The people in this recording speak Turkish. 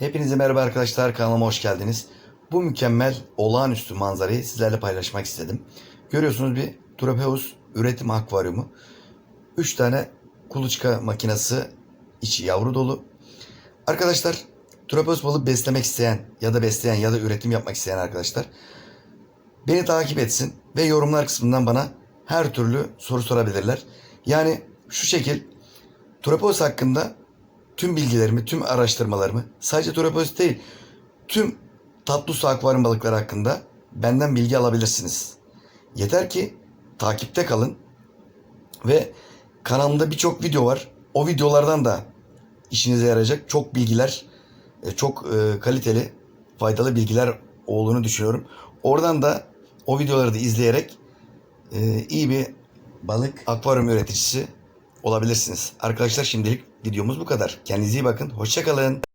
Hepinize merhaba arkadaşlar kanalıma hoş geldiniz. Bu mükemmel olağanüstü manzarayı sizlerle paylaşmak istedim. Görüyorsunuz bir Tropeus üretim akvaryumu. 3 tane kuluçka makinesi içi yavru dolu. Arkadaşlar Tropeus balığı beslemek isteyen ya da besleyen ya da üretim yapmak isteyen arkadaşlar beni takip etsin ve yorumlar kısmından bana her türlü soru sorabilirler. Yani şu şekil Tropeus hakkında tüm bilgilerimi, tüm araştırmalarımı sadece Tropeus değil tüm tatlı su akvaryum balıkları hakkında benden bilgi alabilirsiniz. Yeter ki takipte kalın ve kanalımda birçok video var. O videolardan da işinize yarayacak çok bilgiler, e, çok e, kaliteli, faydalı bilgiler olduğunu düşünüyorum. Oradan da o videoları da izleyerek e, iyi bir balık akvaryum üreticisi olabilirsiniz. Arkadaşlar şimdilik videomuz bu kadar. Kendinize iyi bakın. Hoşçakalın.